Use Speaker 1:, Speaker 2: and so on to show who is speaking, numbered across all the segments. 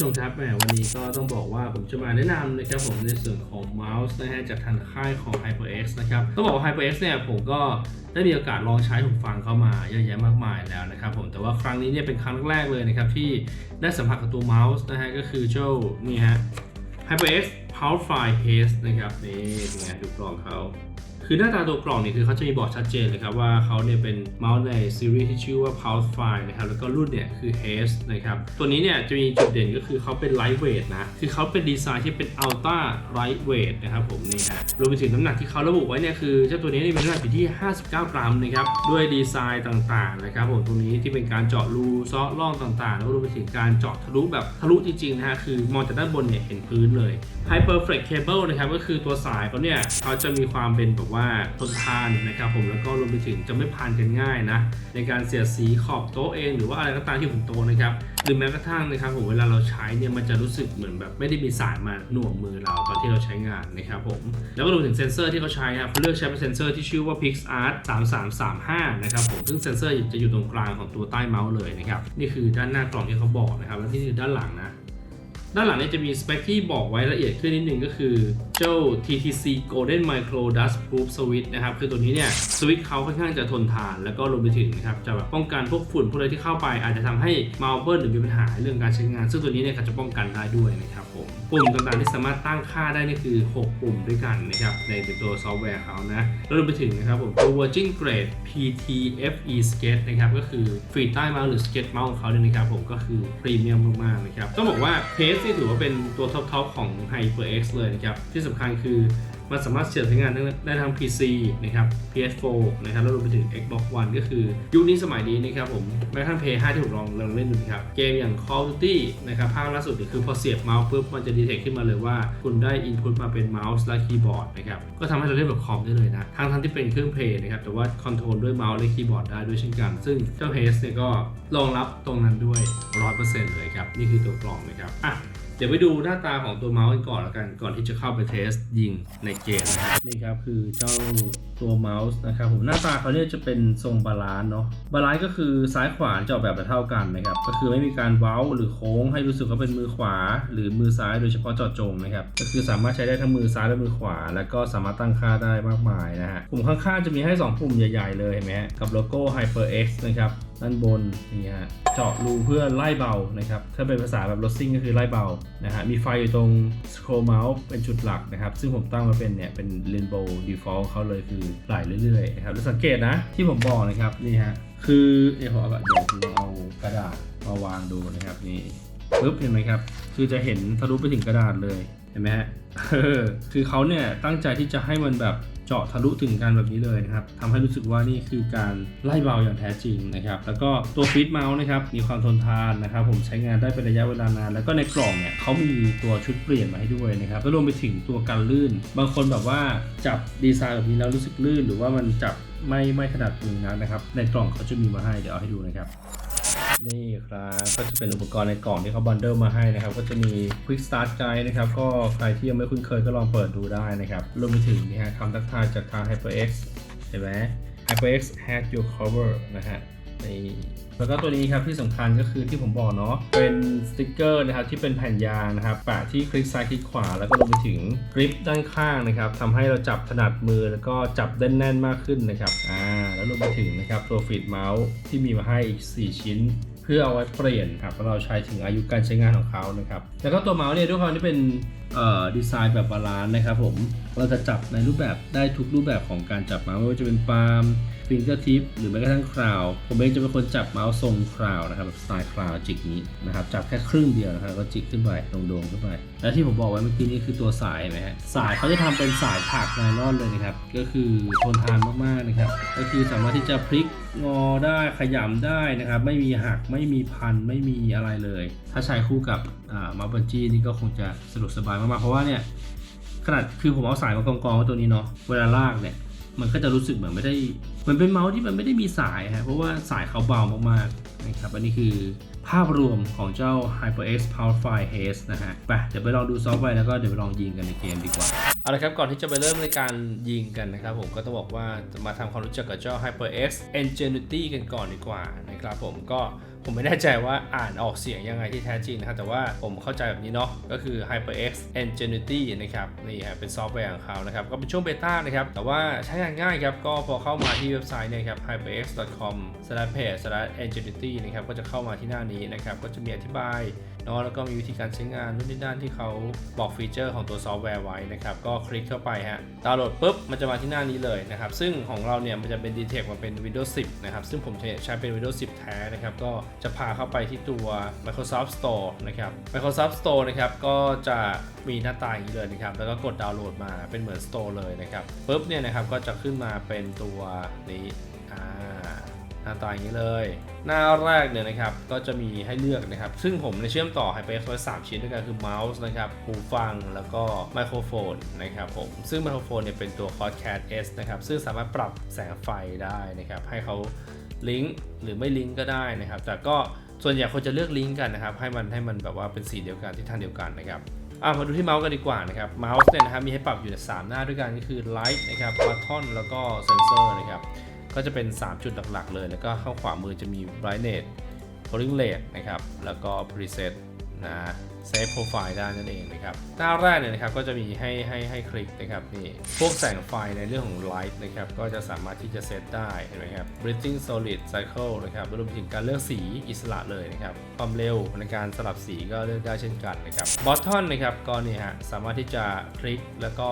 Speaker 1: ผู้ชมครับแหมวันนี้ก็ต้องบอกว่าผมจะมาแนะนำนะครับผมในส่วนของเมาส์นะฮะจากทางค่ายของ HyperX นะครับต้องบอกว่า HyperX เนี่ยผมก็ได้มีโอกาสลองใช้หูฟังเข้ามาเยอะแยะมากมายแล้วนะครับผมแต่ว่าครั้งนี้เนี่ยเป็นครั้งแรกเลยนะครับที่ได้สัมผัสกับตัวเมาส์นะฮะก็คือเจ้านี่ฮะ HyperX Powerfly Case นะครับนี่เป็นไงดูกลองเขา คือหน้าตาตัวกล่องเนี่ยคือเขาจะมีบอกชัดเจนเลยครับว่าเขาเนี่ยเป็นเมาส์ในซีรีส์ที่ชื่อว่า Pulse File นะครับแล้วก็รุ่นเนี่ยคือ Haze นะครับตัวนี้เนี่ยจะมีจุดเด่นก็คือเขาเป็น lightweight นะคือเขาเป็นดีไซน์ที่เป็น ultra lightweight นะครับผมนี่ฮะรวมไปถึงน้ำหนักที่เขาระบุไว้เนี่ยคือเจ้าตัวนี้เนี่ยมีน้ำหนักอยู่ที่ 59 กรัมนะครับด้วยดีไซน์ต่างๆนะครับผมตรงนี้ที่เป็นการเจาะรูเซาะร่องต่างๆ แล้วรวมไปถึงการเจาะทะลุแบบทะลุจริงๆนะฮะคือมองจากด้านบนเนี่ยเห็นพื้นเลย Hyperflex Cable นะครับก็คือตัวสายเขาเนี่ยเขาจะมีความเป็นแบบว่าทนทานนะครับผมแล้วก็รวมไปถึงจะไม่พันกันง่ายนะในการเสียดสีขอบโต๊ะเองหรือว่าอะไรก็ตามที่บนโตนะครับหรือแม้กระทั่งนะครับผมเวลาเราใช้เนี่ยมันจะรู้สึกเหมือนแบบไม่ได้มีสายมาหน่วงมือเราตอนที่เราใช้งานนะครับผมแล้วก็รวมถึงเซนเซอร์ที่เขาใช้ครับเขาเลือกใช้เป็นเซนเซอร์ที่ชื่อว่า PixArt 3335นะครับผมซึ่งเซนเซอร์จะอยู่ตรงกลางของตัวใต้เมาส์เลยนะครับนี่คือด้านหน้ากล่องที่เขาบอกนะครับแล้วนี่ด้านหลังนะด้านหลังเนี่ยจะมีสเปคที่บอกไว้ละเอียดขึ้นนิดนึงก็คือ เจ้า TTC Golden Micro Dust Proof Switch นะครับ คือตัวนี้เนี่ยสวิตช์เขาค่อนข้างจะทนทานแล้วก็รวมไปถึงนะครับจะแบบป้องกันพวกฝุ่นพวกอะไรที่เข้าไป อาจจะทำให้เมาส์เบิร์หรือมีปัญหาเรื่องการใช้งาน ซึ่งตัวนี้เนี่ยเขาจะป้องกันได้ด้วยนะครับผมปุ่มต่างๆที่สามารถตั้งค่าได้นี่คือ 6 ปุ่มด้วยกันนะครับในตัวซอฟต์แวร์เขานะแล้วรวมไปถึงนะครับผมตัว Virgin Grade PTFE Skate นะครับก็คือฟีใต้เมาส์หรือ Skate เมาส์ของเขาเนี่ยนะครับผมก็คือพรีเมียมมากๆนะครับต้องบอกว่าเคสนี่ถือว่าเป็นตัวท็อปๆของ HyperX เลยนะครับที่สำคัญคือมันสามารถเสียบใช้งานได้ทั้ง PC นะครับ PS4 นะครับ แล้วรวมไปถึง Xbox One ก็คือยุคนี้สมัยนี้นะครับผมแม้กระทั่ง PS 5ที่ผมลองลองเล่นดูนะครับ เกมอย่าง Call of Duty นะครับภาคล่าสุดเนี่ยคือพอเสียบเมาส์ปุ๊บมันจะดีเทคขึ้นมาเลยว่า คุณได้ input มาเป็นเมาส์และคีย์บอร์ดนะครับ ก็ทำให้เราเล่นแบบคอมได้เลยนะ ทั้งทั้งที่เป็นเครื่องเเพนะครับ แต่ว่าคอนโทรลด้วยเมาส์และคีย์บอร์ดได้ด้วยเช่นกัน ซึ่งเจ้า Haze เนี่ยก็รองรับตรงนั้นด้วย 100%เลยครับ นี่คือตัวกล่องนะครับอะ ดี๋ยวไปดูหน้าตาของตัวเมาส์กันก่อนล้วกัน ก่อนที่จะเข้าไปเทสยิงในเกมนะครับนี่ครับคือเจ้าตัวเมาส์นะครับผมหน้าตาเขาเนี่ยจะเป็นทรงบาลานซ์เนาะบาลานซ์ก็คือซ้ายขวาจะออกแบบเท่ากันนะครับก็คือไม่มีการเว้าหรือโค้งให้รู้สึกว่าเป็นมือขวา หรือมือซ้ายโดยเฉพาะจาะจงนะครับก็คือสามารถใช้ได้ทั้งมือซ้ายและมือขวา แล้วก็สามารถตั้งค่าได้มากมายนะฮะปุ่มข้างๆจะมีให้ 2 ปุ่มใหญ่ ๆ เลยเห็นไหมกับโลโก้ HyperX นะครับ ด้านบนนี่ฮะเจาะรูเพื่อไล่เบานะครับถ้าเป็นภาษาแบบรถซิ่งก็คือไล่เบานะฮะมีไฟอยู่ตรง scroll mouse เป็นจุดหลักนะครับ ซึ่งผมตั้งมาเป็นเนี่ยเป็น rainbow default เขาเลยคือไหลเรื่อยๆนะครับแล้วสังเกตนะที่ผมบอกนะครับนี่ฮะคือเดี๋ยวผมเอาแบบเดี๋ยวผมเอากระดาษมาวางดูนะครับนี่ปึ๊บเห็นไหมครับคือจะเห็นทะลุไปถึงกระดาษเลยเห็นไหมฮะคือเขาเนี่ยตั้งใจที่จะให้มันแบบ เจาะทะลุถึงกันแบบนี้เลยนะครับทำให้รู้สึกว่านี่คือการไล่เบาอย่างแท้จริงนะครับ แล้วก็ตัวฟีดเมาส์นะครับมีความทนทานนะครับ ผมใช้งานได้เป็นระยะเวลานาน แล้วก็ในกล่องเนี่ยเขามีตัวชุดเปลี่ยนมาให้ด้วยนะครับแล้วรวมไปถึงตัวกันลื่น บางคนแบบว่าจับดีไซน์แบบนี้แล้วรู้สึกลื่น หรือว่ามันจับไม่ไม่ถนัดมือนักนะครับ ในกล่องเขาจะมีมาให้เดี๋ยวเอาให้ดูนะครับ นี่ครับก็จะเป็นอุปกรณ์ในกล่องที่เขาบันเดิลมาให้นะครับ ก็จะมี Quick Start Guide นะครับ ก็ใครที่ยังไม่คุ้นเคยก็ลองเปิดดูได้นะครับรวมไปถึงนี่ฮะคำทักทายจากทาง HyperX เห็นไหม HyperX has your cover นะฮะนี่แล้วก็ตัวนี้ครับที่สำคัญก็คือที่ผมบอกเนาะเป็นสติกเกอร์นะครับที่เป็นแผ่นยางนะครับแปะที่คลิกซ้ายคลิกขวา แล้วก็รวมไปถึงกริปด้านข้างนะครับทำให้เราจับถนัดมือแล้วก็จับได้แน่นมากขึ้นนะครับอ่าแล้วรวมไปถึงนะครับตัวฟีดเมาส์ที่มีมาให้อีก 4 ชิ้น เพื่อเอาไว้เปลี่ยนครับเราใช้ถึงอายุการใช้งานของเขานะครับแล้วก็ตัวเมาส์เนี่ยด้วยความที่เป็น ดีไซน์แบบบาลานซ์นะครับผมเราจะจับในรูปแบบได้ทุกรูปแบบของการจับเมาส์ไม่ว่าจะเป็นปาล์มฟิงเกอร์ทิปหรือแม้กระทั่งคราว ผมเองจะเป็นคนจับเมาส์ทรงคราวนะครับแบบสไตล์คราวจิกนี้นะครับจับแค่ครึ่งเดียวนะครับก็จิกขึ้นไปโด่งๆขึ้นไป และที่ผมบอกไว้เมื่อกี้นี้คือตัวสายนะฮะสายเขาจะทำเป็นสายถักไนลอนเลยนะครับก็คือทนทานมากๆนะครับก็คือสามารถที่จะพลิกงอได้ขยำได้นะครับไม่มีหักไม่มีพันไม่มีอะไรเลย ถ้าใช้คู่กับมาบันจี้นี่ก็คงจะสะดวกสบายมากๆเพราะว่าเนี่ยขนาดคือผมเอาสายมากองๆไว้ตัวนี้เนาะเวลาลากเนี่ยมันก็จะรู้สึกเหมือนไม่ได้มันเป็นเมาส์ที่มันไม่ได้มีสายฮะเพราะว่าสายเขาเบามากๆนะครับอันนี้คือภาพรวมของเจ้า HyperX Powerfly Haze นะฮะ ไป เดี๋ยวไปลองดูซอฟต์แวร์แล้วก็เดี๋ยวไปลองยิงกันในเกมดีกว่า เอาละครับ ก่อนที่จะไปเริ่มในการยิงกันนะครับผมก็ต้องบอกว่ามาทำความรู้จักกับเจ้า HyperX Ingenuity กันก่อนดีกว่านะครับผมก็ ผมไม่แน่ใจว่าอ่านออกเสียงยังไงที่แท้จริงนะครับแต่ว่าผมเข้าใจแบบนี้เนาะก็คือ HyperX Ingenuity นะครับนี่ฮะเป็นซอฟต์แวร์ของเขานะครับก็เป็นช่วงเบต้านะครับแต่ว่าใช้งานง่ายครับก็พอเข้ามาที่เว็บไซต์เนี่ยครับ hyperx.com/page/ingenuity นะครับก็จะเข้ามาที่หน้านี้นะครับก็จะมีอธิบายเนาะแล้วก็มีวิธีการใช้งานนู่นนี่นั่นที่เขาบอกฟีเจอร์ของตัวซอฟต์แวร์ไว้นะครับ ก็คลิกเข้าไปฮะดาวน์โหลดปุ๊บ มันจะมาที่หน้านี้เลยนะครับ ซึ่งของเราเนี่ยมันจะเป็น Detect มาเป็น Windows 10 นะครับ ซึ่งผมใช้เป็น Windows 10 แท้นะครับ ก็จะพาเข้าไปที่ตัว Microsoft Store นะครับ Microsoft Store นะครับก็จะมีหน้าตาอย่างนี้เลยนะครับ แล้วก็กดดาวน์โหลดมาเป็นเหมือน Store เลยนะครับปุ๊บเนี่ยนะครับก็จะขึ้นมาเป็นตัวนี้อ่า หน้าตาอย่างนี้เลย หน้าแรกเนี่ยนะครับก็จะมีให้เลือกนะครับ ซึ่งผมในเชื่อมต่อ HyperX ไว้3ชิ้นด้วยกันคือเมาส์นะครับหูฟังแล้วก็ไมโครโฟนนะครับผมซึ่งไมโครโฟนเนี่ยเป็นตัว Quadcast S นะครับซึ่งสามารถปรับแสงไฟได้นะครับให้เขาลิงก์หรือไม่ลิงก์ก็ได้นะครับ แต่ก็ส่วนใหญ่คนจะเลือกลิงก์กันนะครับให้มันให้มันแบบว่าเป็นสีเดียวกันที่ทางเดียวกันนะครับอะมาดูที่เมาส์กันดีกว่านะครับเมาส์เนี่ยนะครับมีให้ปรับอยู่3หน้าด้วยกันก็คือ Light นะครับ Button แล้วก็ Sensor นะครับ ก็จะเป็น 3 จุดหลักๆเลย แล้วก็ข้างขวามือจะมี brightness polling rate นะครับ แล้วก็ preset นะ save profile ได้นั่นเองนะครับ หน้าแรกเนี่ยนะครับก็จะมีให้ให้ให้คลิกนะครับนี่พวกแสงไฟในเรื่องของ light นะครับก็จะสามารถที่จะเซตได้เห็นไหมครับ breathing solid cycle นะครับรวมไปถึงการเลือกสีอิสระเลยนะครับ ความเร็วในการสลับสีก็เลือกได้เช่นกันนะครับ button นะครับก็นี่ฮะสามารถที่จะคลิกแล้วก็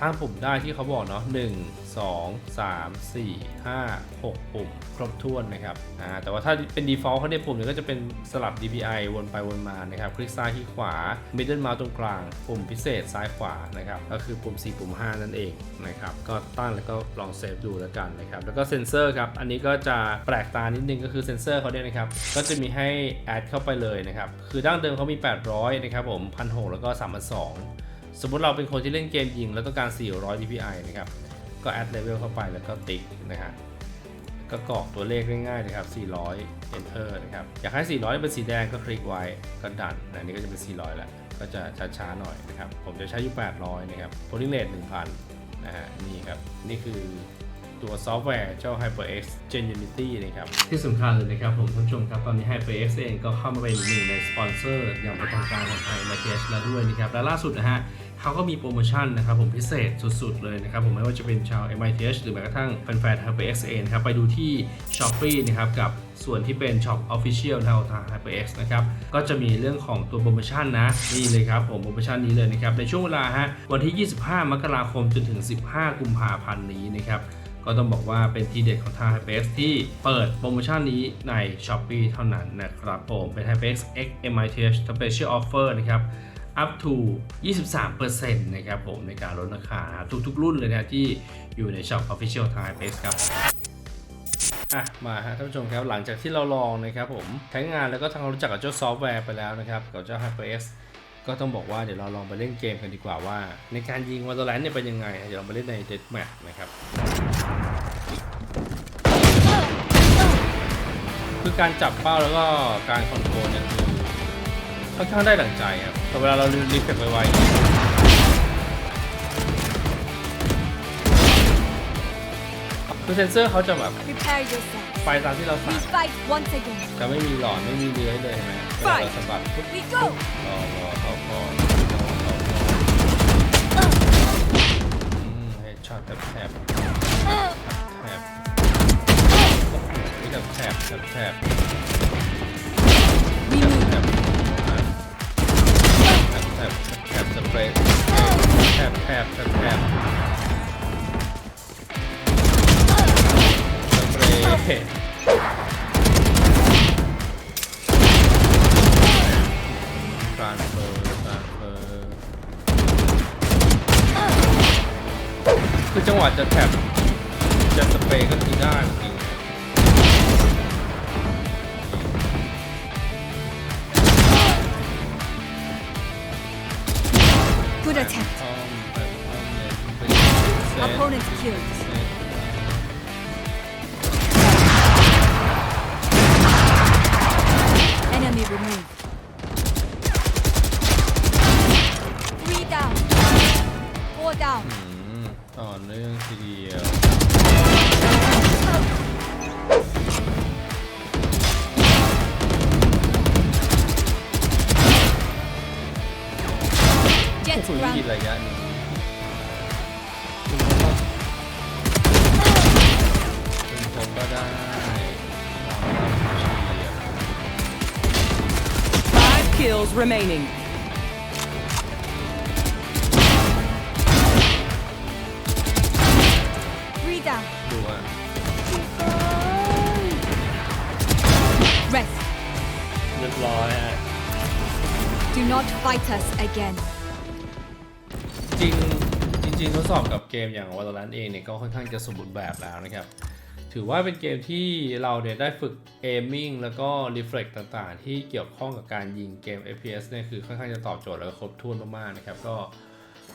Speaker 1: ตั้งปุ่มได้ที่เขาบอกเนาะ1 2 3 4 5 6 ปุ่ม ครบถ้วนนะครับอ่าแต่ว่าถ้าเป็น default เขาเนี่ยปุ่มเนี่ยก็จะเป็นสลับ DPI วนไปวนมานะครับคลิกซ้ายคลิกขวา middle mouse ตรงกลาง ปุ่มพิเศษซ้ายขวานะครับก็คือปุ่ม 4 ปุ่ม 5 นั่นเองนะครับก็ตั้งแล้วก็ลองเซฟดูแล้วกันนะครับแล้วก็เซนเซอร์ครับอันนี้ก็จะแปลกตานิดนึงก็คือเซนเซอร์เขาเนี่ยนะครับก็จะมีให้แอดเข้าไปเลยนะครับคือดั้งเดิมเขามี 800นะครับผม1,600แล้วก็3,200สมมติเราเป็นคนที่เล่นเกมยิงแล้วต้องการ 400 DPI นะครับก็แอดเลเวลเข้าไปแล้วก็ติ๊กนะฮะ ก็กรอกตัวเลขง่ายๆนะครับ 400 enter นะครับ อยากให้ 400 เป็นสีแดงก็คลิกไว้ก็ดันอันนี้ก็จะเป็น 400 แล้ว ก็จะช้าๆหน่อยนะครับ ผมจะใช้อยู่ 800 นะครับ polling rate 1,000 นะฮะ นี่ครับ นี่คือตัวซอฟต์แวร์เจ้า HyperX Genuinity นะครับ ที่สำคัญเลยนะครับผมท่านผู้ชมครับ ตอนนี้ HyperX เองก็เข้ามาเป็นหนึ่งในสปอนเซอร์อย่างเป็นทางการของไทย m a g แล้วด้วยนะครับ และล่าสุดนะฮะ เขาก็มีโปรโมชั่นนะครับผมพิเศษสุดๆเลยนะครับผมไม่ว่าจะเป็นชาว MITH หรือแม้กระทั่งแฟนๆ HyperX เองนะครับไปดูที่ Shopee นะครับกับส่วนที่เป็น Shop Official ทางทาง HyperX นะครับก็จะมีเรื่องของตัวโปรโมชั่นนะ นี่เลยครับผมโปรโมชั่นนี้เลยนะครับในช่วงเวลาฮะวันที่ 25 มกราคมจนถึง 15 กุมภาพันธ์นี้นะครับก็ต้องบอกว่าเป็นทีเด็ดของทาง HyperX ที่เปิดโปรโมชั่นนี้ใน Shopee เท่านั้นนะครับผมเป็น HyperX X MITH Special Offer นะครับ up to 23%นะครับผมในการลดราคาทุกๆ รุ่นเลยนะที่อยู่ใน Shop Official ทาง HyperX ครับอะมาฮะท่านผู้ชมครับหลังจากที่เราลองนะครับผมใช้งานแล้วก็ทำความรู้จักกับเจ้าซอฟต์แวร์ไปแล้วนะครับกับเจ้า HyperX ก็ต้องบอกว่าเดี๋ยวเราลองไปเล่นเกมกันดีกว่าว่า ในการยิง Valorant เนี่ยเป็นยังไง เดี๋ยวเรามาเล่นใน Deathmatch นะครับคือการจับเป้าแล้วก็การคอนโทรลเนี่ยคือ ค่อนข้างได้ดั่งใจครับแต่เวลาเรารีเฟกไวๆคือเซนเซอร์เขาจะแบบ
Speaker 2: Prepare yourself.
Speaker 1: ไปตามที่เราสั่
Speaker 2: We
Speaker 1: ง
Speaker 2: fight once again.
Speaker 1: จะไม่มีหลอดไม่มีเลื้อยเลยเห็นไหมเวลาเราสะบัดปุ๊บ
Speaker 2: We go.
Speaker 1: รอรอเขาพอเฮดช็อตแทบแทบแทบนี่แบบแทบแทบ แทบแทบสเปรย์แทบแทบแทบแทบสเปรย์ทรานเฟอร์ทรานเฟอร์คือจังหวะจะแทบจะสเปรย์ก็คือได้จริง
Speaker 2: Good attempt.
Speaker 1: อ้อมไปอ้อมเลยไปเซต
Speaker 2: Opponent killed.
Speaker 1: เซต
Speaker 2: Enemy removed. Three down. Four down.
Speaker 1: อืมต่อเนื่องทีเดียว ระยะนี้คุณผมก็ได้เอาละเฉลี่ย
Speaker 3: Five kills remaining.
Speaker 2: 3 down
Speaker 1: ดูว่า
Speaker 2: rest
Speaker 4: เรียบร้อยฮะ
Speaker 2: do not fight us again
Speaker 1: จริงจริงๆทดสอบกับเกมอย่าง Valorant เองเนี่ยก็ค่อนข้างจะสมบูรณ์แบบแล้วนะครับ ถือว่าเป็นเกมที่เราเนี่ยได้ฝึก aiming แล้วก็ reflex ต่างๆ ที่เกี่ยวข้องกับการยิงเกม FPS เนี่ยคือค่อนข้างจะตอบโจทย์แล้วก็ครบถ้วนมากๆนะครับ ก็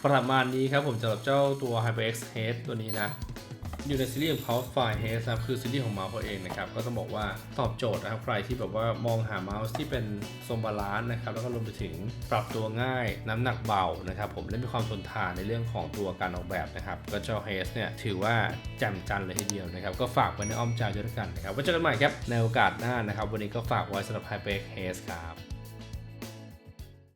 Speaker 1: ประมาณนี้ครับผมสำหรับเจ้าตัว HyperX Head ตัวนี้นะ อยู่ในซีรีส์ของ Mouse Fire Head ครับคือซีรีส์ของเมาส์เขาเองนะครับก็ต้องบอกว่าตอบโจทย์นะครับใครที่แบบว่ามองหาเมาส์ที่เป็นทรงบาลานซ์นะครับแล้วก็รวมไปถึงปรับตัวง่ายน้ำหนักเบานะครับผมและมีความทนทานในเรื่องของตัวการออกแบบนะครับก็เจ้า Head เนี่ยถือว่าแจ่มจันเลยทีเดียวนะครับก็ฝากไว้ในอ้อมใจด้วยกันนะครับไว้เจอกันใหม่ครับในโอกาสหน้านะครับวันนี้ก็ฝากไว้สำหรับ HyperX Head ครับ